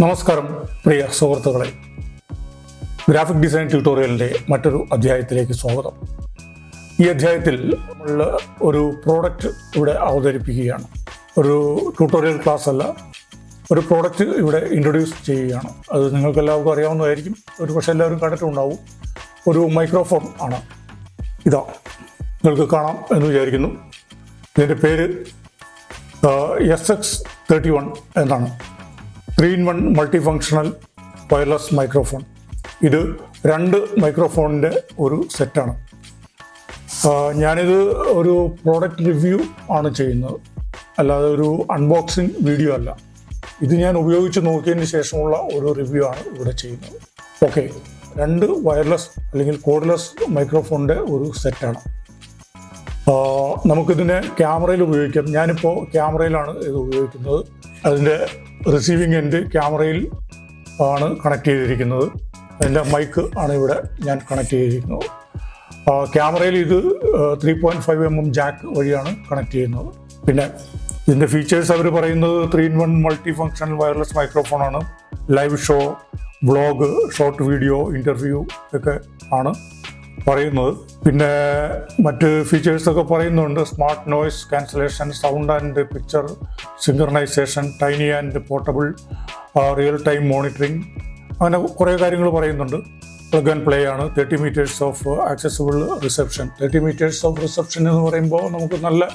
നമസ്കാരം പ്രിയ സുഹൃത്തുക്കളെ. Graphic design ട്യൂട്ടോറിയലിന്റെ മറ്റൊരു അധ്യായത്തിലേക്ക് സ്വാഗതം. ഈ അധ്യായത്തിൽ നമ്മൾ ഒരു പ്രോഡക്റ്റ് ഇവിടെ അവതരിപ്പിക്കുകയാണ്. ഒരു ട്യൂട്ടോറിയൽ ക്ലാസ് അല്ല ഒരു പ്രോഡക്റ്റ് ഇവിടെ ഇൻട്രൊഡ്യൂസ് ചെയ്യുകയാണ്. അത് നിങ്ങൾക്ക് എല്ലാവർക്കും അറിയാവുന്നതായിരിക്കും. ഒരു പക്ഷേ എല്ലാവരും കണ്ടിട്ടുണ്ടാവും. ഒരു മൈക്രോഫോൺ ആണ്. ഇതാ നിങ്ങൾക്ക് കാണാം എന്ന് വിചാരിക്കുന്നു. ഇതിന്റെ പേര് എസ് എക്സ് തേർട്ടി വൺ എന്നാണ്. Three in one multi functional wireless microphone. ഇത് രണ്ട് മൈക്രോഫോണിന്റെ ഒരു സെറ്റാണ്. ഞാനിത് ഒരു പ്രോഡക്റ്റ് റിവ്യൂ ആണ് ചെയ്യുന്നത്. അല്ലാതെ ഒരു അൺബോക്സിങ് വീഡിയോ അല്ല. ഇത് ഞാൻ ഉപയോഗിച്ച് നോക്കിയതിന് ശേഷമുള്ള ഒരു റിവ്യൂ ആണ് ഇവിടെ ചെയ്യുന്നത്. ഓക്കെ രണ്ട് വയർലെസ് അല്ലെങ്കിൽ കോഡ്ലെസ് മൈക്രോഫോണിന്റെ ഒരു സെറ്റാണ്. നമുക്കിതിനെ ക്യാമറയിൽ ഉപയോഗിക്കാം. ഞാനിപ്പോൾ ക്യാമറയിലാണ് ഇത് ഉപയോഗിക്കുന്നത്. അതിന്റെ റിസീവിങ് എൻഡ് ക്യാമറയിൽ ആണ് കണക്ട് ചെയ്തിരിക്കുന്നത്. അതിന്റെ മൈക്ക് ആണ് ഇവിടെ ഞാൻ കണക്ട് ചെയ്തിരിക്കുന്നത്. ക്യാമറയിൽ ഇത് three point five M M jack വഴിയാണ് കണക്ട് ചെയ്യുന്നത്. പിന്നെ ഇതിന്റെ ഫീച്ചേഴ്സ് അവർ പറയുന്നത് three in one multi functional wireless മൈക്രോഫോണാണ് live show vlog short video interview ഒക്കെ ആണ് പറയുന്നത്. പിന്നെ മറ്റ് ഫീച്ചേഴ്സൊക്കെ പറയുന്നുണ്ട്. Smart noise cancellation sound and picture synchronization tiny and portable real time monitoring അങ്ങനെ കുറേ കാര്യങ്ങൾ പറയുന്നുണ്ട്. പ്ലഗ് ആൻഡ് പ്ലേ ആണ്. Thirty metres of accessible reception. Thirty metres of reception എന്ന് പറയുമ്പോൾ നമുക്ക് നല്ല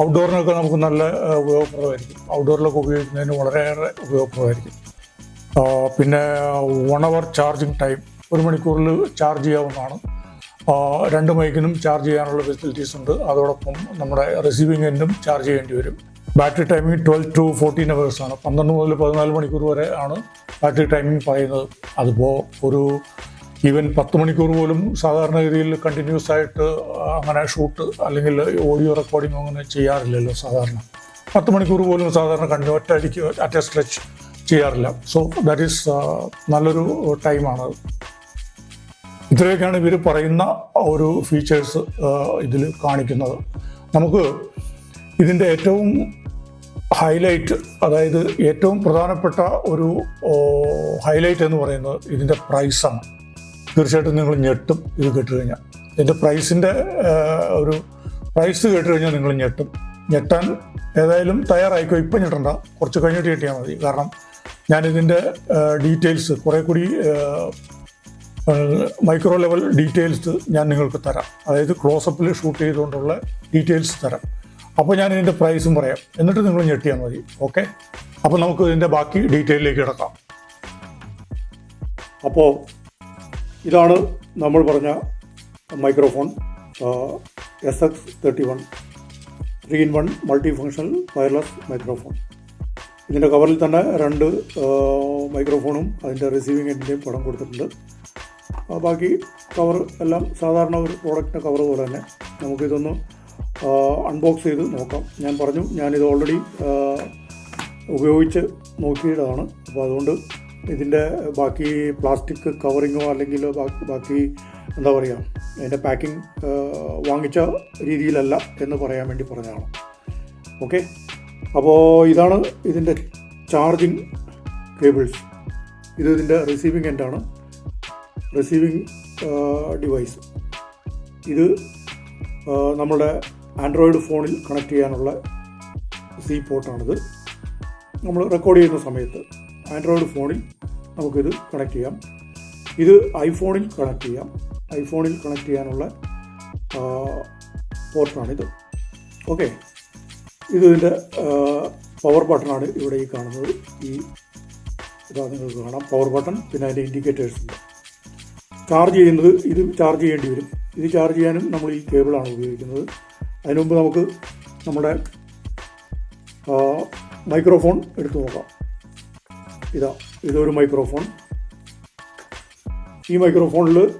ഔട്ട്ഡോറിനൊക്കെ നമുക്ക് നല്ല ഉപയോഗപ്രദമായിരിക്കും. ഔട്ട്ഡോറിലൊക്കെ ഉപയോഗിക്കുന്നതിന് വളരെയേറെ ഉപയോഗപ്രദമായിരിക്കും. പിന്നെ വൺ അവർ ചാർജിങ് ടൈം ഒരു മണിക്കൂറിൽ ചാർജ് ചെയ്യാവുന്നതാണ്. രണ്ട് മൈക്കിനും ചാർജ് ചെയ്യാനുള്ള ഫെസിലിറ്റീസ് ഉണ്ട്. അതോടൊപ്പം നമ്മുടെ റിസീവിംഗ് എൻഡും ചാർജ് ചെയ്യേണ്ടി വരും. Battery timing twelve to fourteen hours ആണ്. പന്ത്രണ്ട് മുതൽ പതിനാല് മണിക്കൂർ വരെ ആണ് ബാറ്ററി ടൈമിംഗ് പറയുന്നത്. അതിപ്പോൾ ഒരു ഈവൻ പത്ത് മണിക്കൂർ പോലും സാധാരണ രീതിയിൽ കണ്ടിന്യൂസ് ആയിട്ട് അങ്ങനെ ഷൂട്ട് അല്ലെങ്കിൽ ഓഡിയോ റെക്കോർഡിംഗ് അങ്ങനെ ചെയ്യാറില്ലല്ലോ സാധാരണ. പത്ത് മണിക്കൂർ പോലും സാധാരണ കണ്ടിന്യൂ ഒറ്റ അടിക്ക് അറ്റ സ്ട്രെച്ച് ചെയ്യാറില്ല. സോ ദാറ്റ് ഈസ് നല്ലൊരു ടൈമാണ്. ഇത്രയൊക്കെയാണ് ഇവർ പറയുന്ന ഒരു ഫീച്ചേഴ്സ് ഇതിൽ കാണിക്കുന്നത്. നമുക്ക് ഇതിന്റെ ഏറ്റവും ഹൈലൈറ്റ് അതായത് ഏറ്റവും പ്രധാനപ്പെട്ട ഒരു ഹൈലൈറ്റ് എന്ന് പറയുന്നത് ഇതിന്റെ പ്രൈസാണ്. തീർച്ചയായിട്ടും നിങ്ങൾ ഞെട്ടും ഇത് കേട്ടുകഴിഞ്ഞാൽ. ഇതിന്റെ പ്രൈസിന്റെ ഒരു പ്രൈസ് കേട്ടുകഴിഞ്ഞാൽ നിങ്ങൾ ഞെട്ടും. ഞെട്ടാൻ ഏതായാലും തയ്യാറായിക്കോ? ഇപ്പം ഞെട്ടണ്ട. കുറച്ച് കഴിഞ്ഞിട്ട് ഞെട്ടിയാൽ മതി. കാരണം ഞാനിതിന്റെ ഡീറ്റെയിൽസ് കുറേ കൂടി മൈക്രോ ലെവൽ ഡീറ്റെയിൽസ് ഞാൻ നിങ്ങൾക്ക് തരാം. അതായത് ക്ലോസപ്പിൽ ഷൂട്ട് ചെയ്തുകൊണ്ടുള്ള ഡീറ്റെയിൽസ് തരാം. അപ്പോൾ ഞാൻ ഇതിന്റെ പ്രൈസും പറയാം. എന്നിട്ട് നിങ്ങൾ ഞെട്ടിയാൽ മതി. ഓക്കെ അപ്പോൾ നമുക്ക് ഇതിന്റെ ബാക്കി ഡീറ്റെയിലേക്ക് കിടക്കാം. അപ്പോൾ ഇതാണ് നമ്മൾ പറഞ്ഞ microphone S X thirty one three in one multi functional wireless microphone ഇതിന്റെ കവറിൽ തന്നെ രണ്ട് മൈക്രോഫോണും അതിന്റെ റിസീവിംഗ് എൻഡിന്റെയും പടം കൊടുത്തിട്ടുണ്ട്. ബാക്കി കവർ എല്ലാം സാധാരണ ഒരു പ്രോഡക്റ്റിന്റെ കവർ പോലെ തന്നെ. നമുക്കിതൊന്ന് അൺബോക്സ് ചെയ്ത് നോക്കാം. ഞാൻ പറഞ്ഞു ഞാനിത് ഓൾറെഡി ഉപയോഗിച്ച് നോക്കിയതാണ്. അപ്പോൾ അതുകൊണ്ട് ഇതിന്റെ ബാക്കി പ്ലാസ്റ്റിക് കവറിങ്ങോ അല്ലെങ്കിൽ ബാക്കി എന്താ പറയുക അതിന്റെ പാക്കിംഗ് വാങ്ങിച്ച രീതിയിലല്ല എന്ന് പറയാൻ വേണ്ടി പറഞ്ഞതാണ്. ഓക്കെ അപ്പോൾ ഇതാണ് ഇതിന്റെ ചാർജിങ് കേബിൾസ് ഇത് ഇതിന്റെ റിസീവിങ് എൻഡാണ് റിസീവിങ് ഡിവൈസ് ഇത് നമ്മുടെ ആൻഡ്രോയിഡ് ഫോണിൽ കണക്ട് ചെയ്യാനുള്ള സി പോർട്ടാണിത് നമ്മൾ റെക്കോർഡ് ചെയ്യുന്ന സമയത്ത് ആൻഡ്രോയിഡ് ഫോണിൽ നമുക്കിത് കണക്ട് ചെയ്യാം. ഇത് ഐഫോണിൽ കണക്ട് ചെയ്യാം. ഐഫോണിൽ കണക്ട് ചെയ്യാനുള്ള പോർട്ടാണിത് ഓക്കെ ഇത് ഇതിന്റെ പവർ ബട്ടണാണ് ഇവിടെ ഈ കാണുന്നത്. ഈ ഇതാ നിങ്ങൾക്ക് കാണാം. പവർ ബട്ടൺ പിന്നെ അതിന്റെ ഇൻഡിക്കേറ്റേഴ്സ് ഉണ്ട്. ചാർജ് ചെയ്യുന്നത് ഇത് ചാർജ് ചെയ്യേണ്ടി വരും. ഇത് ചാർജ് ചെയ്യാനും നമ്മൾ ഈ കേബിളാണ് ഉപയോഗിക്കുന്നത്. അതിനു മുമ്പ് നമുക്ക് നമ്മുടെ മൈക്രോഫോൺ എടുത്തു നോക്കാം. ഇതാ ഇതൊരു മൈക്രോഫോൺ. ഈ മൈക്രോഫോണിൽ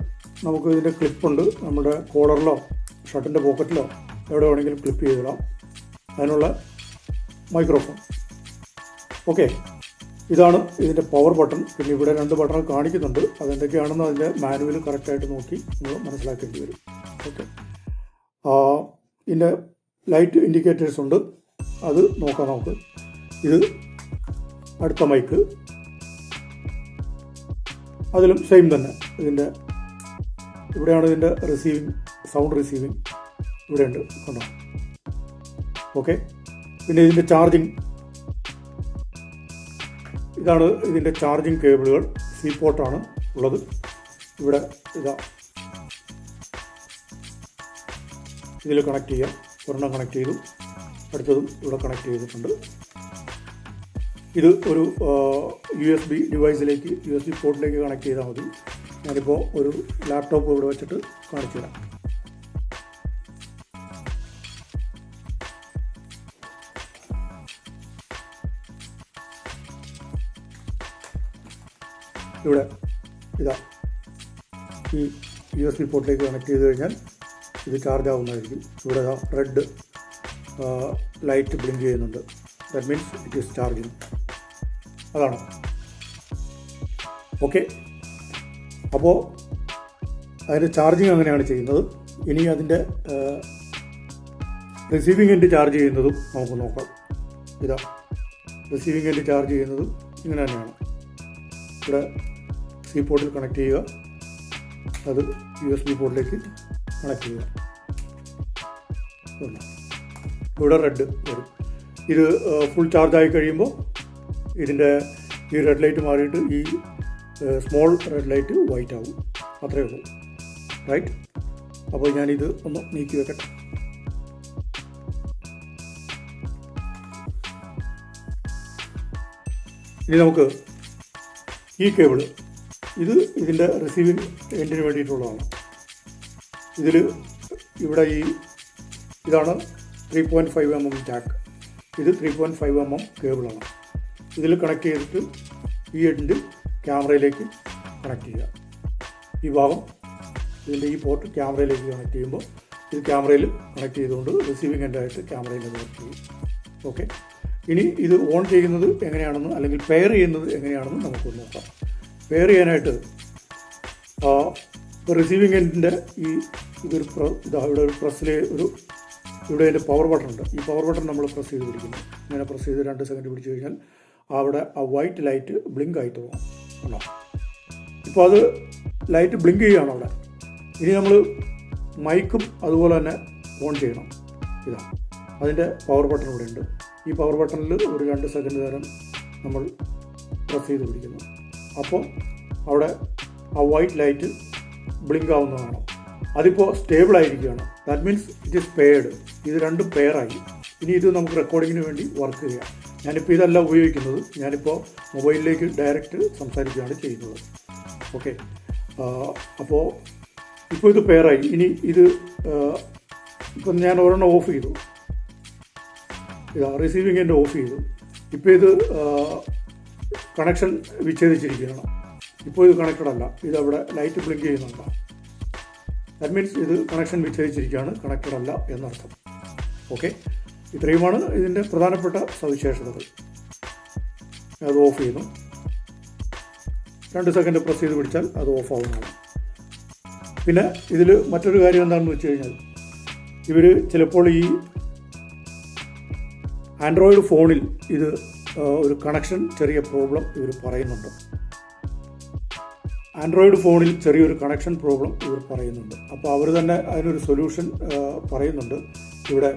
നമുക്ക് ഇതിന്റെ ക്ലിപ്പുണ്ട്. നമ്മുടെ കോളറിലോ ഷർട്ടിന്റെ പോക്കറ്റിലോ എവിടെ വേണമെങ്കിലും ക്ലിപ്പ് ചെയ്തിടാം. അതിനുള്ള മൈക്രോഫോൺ. ഓക്കെ. ഇതാണ് ഇതിന്റെ പവർ ബട്ടൺ. പിന്നെ ഇവിടെ രണ്ട് ബട്ടൺ കാണിക്കുന്നുണ്ട്. അതെന്തൊക്കെയാണെന്ന് അതിന്റെ മാനുവൽ കറക്റ്റായിട്ട് നോക്കി നമ്മൾ മനസ്സിലാക്കേണ്ടി വരും. ഓക്കെ. ഇതിന്റെ ലൈറ്റ് ഇൻഡിക്കേറ്റേഴ്സ് ഉണ്ട്. അത് നോക്കാം നമുക്ക്. ഇത് അടുത്ത മൈക്ക് അതിലും സെയിം തന്നെ. ഇതിന്റെ ഇവിടെയാണ് ഇതിന്റെ റിസീവിങ് സൗണ്ട് റിസീവിങ് ഇവിടെയുണ്ട് കണ്ടോ? ഓക്കെ പിന്നെ ഇതിന്റെ ചാർജിങ് ഇതാണ് ഇതിന്റെ ചാർജിങ് കേബിളുകൾ സി പോർട്ടാണ് ഉള്ളത്. ഇവിടെ ഇതാ ഇതിൽ കണക്ട് ചെയ്യാം. ഒരെണ്ണം കണക്ട് ചെയ്തു. അടുത്തതും ഇവിടെ കണക്ട് ചെയ്തിട്ടുണ്ട്. ഇത് ഒരു യു എസ് ബി ഡിവൈസിലേക്ക് യു എസ് ബി പോർട്ടിലേക്ക് കണക്ട് ചെയ്താൽ മതി. ഞാനിപ്പോൾ ഒരു ലാപ്ടോപ്പ് ഇവിടെ വെച്ചിട്ട് കാണിച്ചു തരാം. ഇവിടെ ഇതാ. ഈ യു എസ് ബി പോർട്ടിലേക്ക് കണക്ട് ചെയ്ത് കഴിഞ്ഞാൽ ഇത് ചാർജ് ആവുന്നതായിരിക്കും. ഇവിടെ റെഡ് ലൈറ്റ് ബ്ലിങ്ക് ചെയ്യുന്നുണ്ട്. That means it is charging അതാണ്. ഓക്കെ അപ്പോൾ അതിന്റെ ചാർജിങ് അങ്ങനെയാണ് ചെയ്യുന്നത്. ഇനി അതിന്റെ റിസീവിംഗ് എൻഡ് ചാർജ് ചെയ്യുന്നതും നമുക്ക് നോക്കാം. ഇതാ. റിസീവിംഗ് എൻഡ് ചാർജ് ചെയ്യുന്നതും ഇങ്ങനെ തന്നെയാണ്. ഇവിടെ സി പോർട്ടിൽ കണക്ട് ചെയ്യുക. അത് യു എസ് ബി പോർട്ടിലേക്ക് ഇതുണ്ട്. ഇവിടെ റെഡ് വരും. ഇത് ഫുൾ ചാർജായി കഴിയുമ്പോൾ ഇതിന്റെ ഈ റെഡ് ലൈറ്റ് മാറിയിട്ട് ഈ സ്മോൾ റെഡ് ലൈറ്റ് വൈറ്റ് ആവും. അത്രയേ ഉള്ളൂ. റൈറ്റ് അപ്പോൾ ഞാനിത് ഒന്ന് നീക്കി വെക്കട്ടെ. ഇനി നമുക്ക് ഈ കേബിൾ ഇത് ഇതിന്റെ റിസീവിങ് എൻഡിന് വേണ്ടിയിട്ടുള്ളതാണ്. ഇതിൽ ഇവിടെ ഈ ഇതാണ് three point five M M jack ഇത് three point five M M കേബിളാണ് ഇതിൽ കണക്ട് ചെയ്തിട്ട് ഈ എഡിന്റ് ക്യാമറയിലേക്ക് കണക്ട് ചെയ്യുക. ഈ ഭാഗം ഇതിന്റെ ഈ പോർട്ട് ക്യാമറയിലേക്ക് കണക്ട് ചെയ്യുമ്പോൾ ഇത് ക്യാമറയിൽ കണക്ട് ചെയ്തുകൊണ്ട് റിസീവിങ് എൻഡായിട്ട് ക്യാമറയിൽ കണക്ട് ചെയ്യും. ഓക്കെ ഇനി ഇത് ഓൺ ചെയ്യുന്നത് എങ്ങനെയാണെന്ന് അല്ലെങ്കിൽ പെയർ ചെയ്യുന്നത് എങ്ങനെയാണെന്ന് നമുക്ക് നോക്കാം. പെയർ ചെയ്യാനായിട്ട് റിസീവിങ് എൻഡിന്റെ ഈ ഇതൊരു ഇതാ ഇവിടെ ഒരു പ്രസ്സിൽ ഒരു ഇവിടെ അതിന്റെ പവർ ബട്ടൺ ഉണ്ട്. ഈ പവർ ബട്ടൺ നമ്മൾ പ്രസ് ചെയ്ത് പിടിക്കുന്നു. ഇങ്ങനെ പ്രസ് ചെയ്ത് രണ്ട് സെക്കൻഡ് പിടിച്ചു കഴിഞ്ഞാൽ അവിടെ ആ വൈറ്റ് ലൈറ്റ് ബ്ലിങ്ക് ആയി തുടങ്ങും. ഉണ്ടോ ഇപ്പോൾ അത് ലൈറ്റ് ബ്ലിങ്ക് ചെയ്യുകയാണ് അവിടെ. ഇനി നമ്മൾ മൈക്കും അതുപോലെ തന്നെ ഓൺ ചെയ്യണം. ഇതാ. അതിന്റെ പവർ ബട്ടൺ ഇവിടെ ഉണ്ട്. ഈ പവർ ബട്ടണിൽ ഒരു രണ്ട് സെക്കൻഡ് നേരം നമ്മൾ പ്രസ് ചെയ്ത് പിടിക്കുന്നു. അപ്പോൾ അവിടെ ആ വൈറ്റ് ലൈറ്റ് ബ്ലിങ്ക് ആവുന്നതാണ് അതിപ്പോൾ സ്റ്റേബിൾ ആയിരിക്കുകയാണ് that means it is paired ഇത് രണ്ടും പെയറായി ഇനി ഇത് നമുക്ക് റെക്കോർഡിങ്ങിന് വേണ്ടി വർക്ക് ചെയ്യാം. ഞാനിപ്പോൾ ഇതല്ല ഉപയോഗിക്കുന്നത്. ഞാനിപ്പോൾ മൊബൈലിലേക്ക് ഡയറക്റ്റ് സംസാരിക്കുകയാണ് ചെയ്യുന്നത്. ഓക്കെ അപ്പോൾ ഇപ്പോൾ ഇത് പെയറായി ഇനി ഇത് ഇപ്പം ഞാൻ ഒരെണ്ണം ഓഫ് ചെയ്തു. ഇതാ റിസീവിങ് എന്റെ ഓഫ് ചെയ്തു. ഇപ്പോൾ ഇത് കണക്ഷൻ വിച്ഛേദിച്ചിരിക്കുകയാണ്. ഇപ്പോൾ ഇത് കണക്റ്റഡ് അല്ല. ഇത് അവിടെ ലൈറ്റ് ബ്ലിങ്ക് ചെയ്യുന്നുണ്ട്. ദാറ്റ് മീൻസ് ഇത് കണക്ഷൻ വിച്ഛേദിച്ചിരിക്കുകയാണ്. കണക്റ്റഡ് അല്ല എന്നർത്ഥം. ഓക്കെ ഇത്രയുമാണ് ഇതിന്റെ പ്രധാനപ്പെട്ട സവിശേഷതകൾ. അത് ഓഫ് ചെയ്യുന്നു. രണ്ട് സെക്കൻഡ് പ്രസ് ചെയ്ത് പിടിച്ചാൽ അത് ഓഫ് ആവുന്നതാണ്. പിന്നെ ഇതിൽ മറ്റൊരു കാര്യം എന്താണെന്ന് വെച്ച് കഴിഞ്ഞാൽ ഇവർ ചിലപ്പോൾ ഈ ആൻഡ്രോയിഡ് ഫോണിൽ ഇത് ഒരു കണക്ഷൻ ചെറിയ പ്രോബ്ലം ഇവർ പറയുന്നുണ്ട്. ആൻഡ്രോയിഡ് ഫോണിൽ ചെറിയൊരു കണക്ഷൻ പ്രോബ്ലം ഇവർ പറയുന്നുണ്ട്. അപ്പോൾ അവർ തന്നെ അതിനൊരു സൊല്യൂഷൻ പറയുന്നുണ്ട്. ഇവിടെ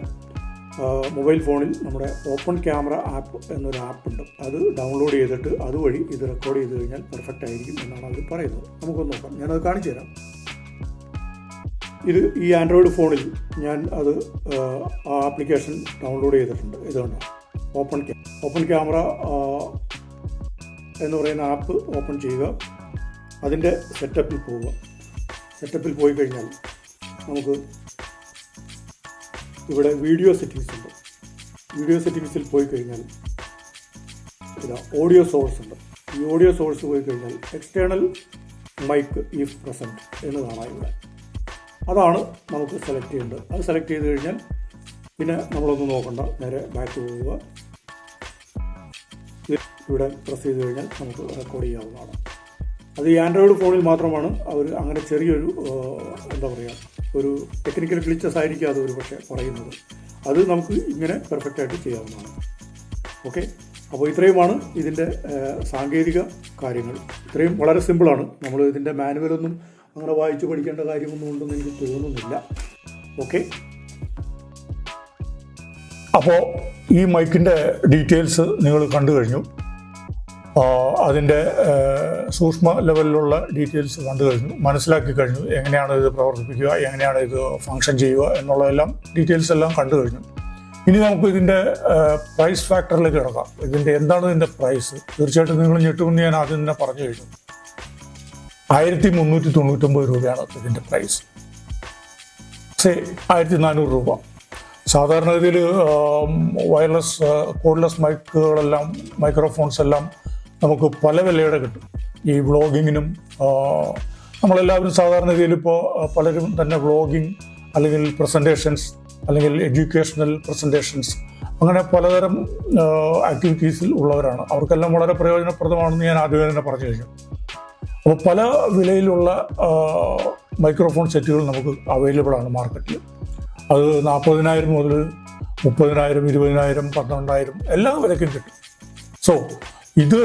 മൊബൈൽ ഫോണിൽ നമ്മുടെ ഓപ്പൺ ക്യാമറ ആപ്പ് എന്നൊരു ആപ്പ് ഉണ്ട്. അത് ഡൗൺലോഡ് ചെയ്തിട്ട് അതുവഴി ഇത് റെക്കോർഡ് ചെയ്ത് കഴിഞ്ഞാൽ പെർഫെക്റ്റ് ആയിരിക്കും എന്നാണ് അവർ പറയുന്നത്. നമുക്കൊന്ന് നോക്കാം. ഞാനത് കാണിച്ചു തരാം. ഇത് ഈ ആൻഡ്രോയിഡ് ഫോണിൽ ഞാൻ അത് ആ, ആപ്ലിക്കേഷൻ ഡൗൺലോഡ് ചെയ്തിട്ടുണ്ട്. ഇതുകൊണ്ട് ഓപ്പൺ ഓപ്പൺ ക്യാമറ എന്ന് പറയുന്ന ആപ്പ് ഓപ്പൺ ചെയ്യുക. അതിന്റെ സെറ്റപ്പിൽ പോവുക സെറ്റപ്പിൽ പോയി കഴിഞ്ഞാൽ നമുക്ക് ഇവിടെ വീഡിയോ സെറ്റിങ്സ് ഉണ്ട്. വീഡിയോ സെറ്റിങ്സിൽ പോയി കഴിഞ്ഞാൽ ഇതാ ഓഡിയോ സോഴ്സ് ഉണ്ട്. ഈ ഓഡിയോ സോഴ്സ് പോയി കഴിഞ്ഞാൽ എക്സ്റ്റേണൽ മൈക്ക് ഈസ് പ്രസന്റ് എന്ന് കാണാം ഇവിടെ. അതാണ് നമുക്ക് സെലക്ട് ചെയ്യേണ്ടത്. അത് സെലക്ട് ചെയ്ത് കഴിഞ്ഞാൽ പിന്നെ നമ്മളൊന്ന് നോക്കണ്ട. നേരെ ബാക്ക് പോവുക. ഇവിടെ പ്രസ് ചെയ്ത് കഴിഞ്ഞാൽ നമുക്ക് റെക്കോർഡ് ചെയ്യാവുന്നതാണ്. അത് ഈ ആൻഡ്രോയിഡ് ഫോണിൽ മാത്രമാണ്. അവർ അങ്ങനെ ചെറിയൊരു എന്താ പറയുക ഒരു ടെക്നിക്കൽ ഗ്ലിച്ചസ് ആയിരിക്കും അത് ഒരു പക്ഷേ പറയുന്നത്. അത് നമുക്ക് ഇങ്ങനെ പെർഫെക്റ്റായിട്ട് ചെയ്യാവുന്നതാണ്. ഓക്കെ അപ്പോൾ ഇത്രയുമാണ് ഇതിന്റെ സാങ്കേതിക കാര്യങ്ങൾ. ഇത്രയും വളരെ സിമ്പിളാണ് നമ്മൾ ഇതിന്റെ മാനുവലൊന്നും അങ്ങനെ വായിച്ച് പഠിക്കേണ്ട കാര്യമൊന്നും ഉണ്ടെന്ന് എനിക്ക് തോന്നുന്നില്ല. ഓക്കെ അപ്പോൾ ഈ മൈക്കിന്റെ ഡീറ്റെയിൽസ് നിങ്ങൾ കണ്ടു കഴിഞ്ഞു. അതിന്റെ സൂക്ഷ്മ ലെവലിലുള്ള ഡീറ്റെയിൽസ് കണ്ടു കഴിഞ്ഞു മനസ്സിലാക്കി കഴിഞ്ഞു എങ്ങനെയാണ് ഇത് പ്രവർത്തിപ്പിക്കുക എങ്ങനെയാണ് ഇത് ഫങ്ഷൻ ചെയ്യുക എന്നുള്ളതെല്ലാം ഡീറ്റെയിൽസ് എല്ലാം കണ്ടു കഴിഞ്ഞു. ഇനി നമുക്ക് ഇതിന്റെ പ്രൈസ് ഫാക്ടറിലേക്ക് കിടക്കാം. ഇതിന്റെ എന്താണ് ഇതിന്റെ പ്രൈസ് തീർച്ചയായിട്ടും നിങ്ങൾ ഞെട്ടുമെന്ന് ഞാൻ ആദ്യം തന്നെ പറഞ്ഞു കഴിഞ്ഞു. ആയിരത്തി മുന്നൂറ്റി തൊണ്ണൂറ്റൊമ്പത് രൂപയാണ് ഇതിന്റെ പ്രൈസ് സേ ആയിരത്തി നാനൂറ് രൂപ. സാധാരണഗതിയിൽ വയർലെസ് കോഡ്ലെസ് മൈക്കുകളെല്ലാം മൈക്രോഫോൺസ് എല്ലാം നമുക്ക് പല വിലയുടെ കിട്ടും. ഈ വ്ളോഗിങ്ങിനും നമ്മളെല്ലാവരും സാധാരണ രീതിയിൽ ഇപ്പോൾ പലരും തന്നെ വ്ളോഗിങ് അല്ലെങ്കിൽ പ്രസന്റേഷൻസ് അല്ലെങ്കിൽ എഡ്യൂക്കേഷണൽ പ്രസന്റേഷൻസ് അങ്ങനെ പലതരം ആക്ടിവിറ്റീസിൽ ഉള്ളവരാണ്. അവർക്കെല്ലാം വളരെ പ്രയോജനപ്രദമാണെന്ന് ഞാൻ ആദ്യമേ തന്നെ പറഞ്ഞു കഴിഞ്ഞു. അപ്പോൾ പല വിലയിലുള്ള മൈക്രോഫോൺ സെറ്റുകൾ നമുക്ക് അവൈലബിൾ ആണ് മാർക്കറ്റിൽ അത് നാൽപ്പതിനായിരം മുതൽ മുപ്പതിനായിരം ഇരുപതിനായിരം പന്ത്രണ്ടായിരം എല്ലാ വിലക്കും കിട്ടും. സോ ഇത്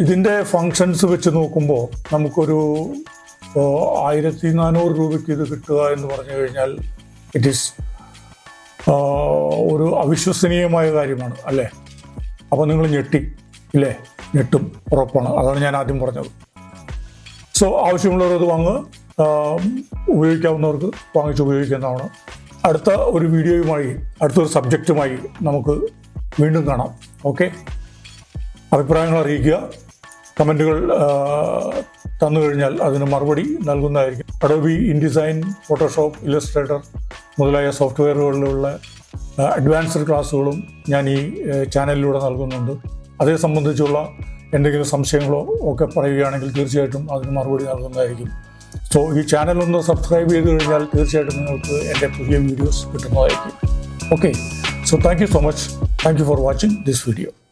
ഇതിന്റെ ഫങ്ഷൻസ് വെച്ച് നോക്കുമ്പോൾ നമുക്കൊരു ആയിരത്തി നാനൂറ് രൂപയ്ക്ക് ഇത് കിട്ടുക എന്ന് പറഞ്ഞു കഴിഞ്ഞാൽ ഇറ്റ് ഈസ് ഒരു അവിശ്വസനീയമായ കാര്യമാണ് അല്ലേ? അപ്പോൾ നിങ്ങൾ ഞെട്ടി ഇല്ലേ? ഞെട്ടും ഉറപ്പാണ്. അതാണ് ഞാൻ ആദ്യം പറഞ്ഞത്. സോ ആവശ്യമുള്ളവർ അത് വാങ്ങുക ഉപയോഗിക്കാവുന്നവർക്ക് വാങ്ങിച്ച് ഉപയോഗിക്കുന്നതാണ് അടുത്ത ഒരു വീഡിയോയുമായി അടുത്തൊരു സബ്ജക്റ്റുമായി നമുക്ക് വീണ്ടും കാണാം. ഓക്കെ അഭിപ്രായങ്ങൾ അറിയിക്കുക. കമന്റുകൾ തന്നു കഴിഞ്ഞാൽ അതിന് മറുപടി നൽകുന്നതായിരിക്കും. അഡോബി ഇൻഡിസൈൻ ഫോട്ടോഷോപ്പ് ഇലസ്ട്രേറ്റർ മുതലായ സോഫ്റ്റ്വെയറുകളിലുള്ള അഡ്വാൻസ്ഡ് ക്ലാസ്സുകളും ഞാൻ ഈ ചാനലിലൂടെ നൽകുന്നുണ്ട്. അതേ സംബന്ധിച്ചുള്ള എന്തെങ്കിലും സംശയങ്ങളോ ഒക്കെ പറയുകയാണെങ്കിൽ തീർച്ചയായിട്ടും അതിന് മറുപടി നൽകുന്നതായിരിക്കും. സോ ഈ ചാനൽ ഒന്ന് സബ്സ്ക്രൈബ് ചെയ്ത് കഴിഞ്ഞാൽ തീർച്ചയായിട്ടും നിങ്ങൾക്ക് എന്റെ പുതിയ വീഡിയോസ് കിട്ടുന്നതായിരിക്കും. Okay. So thank you so much. Thank you for watching this video.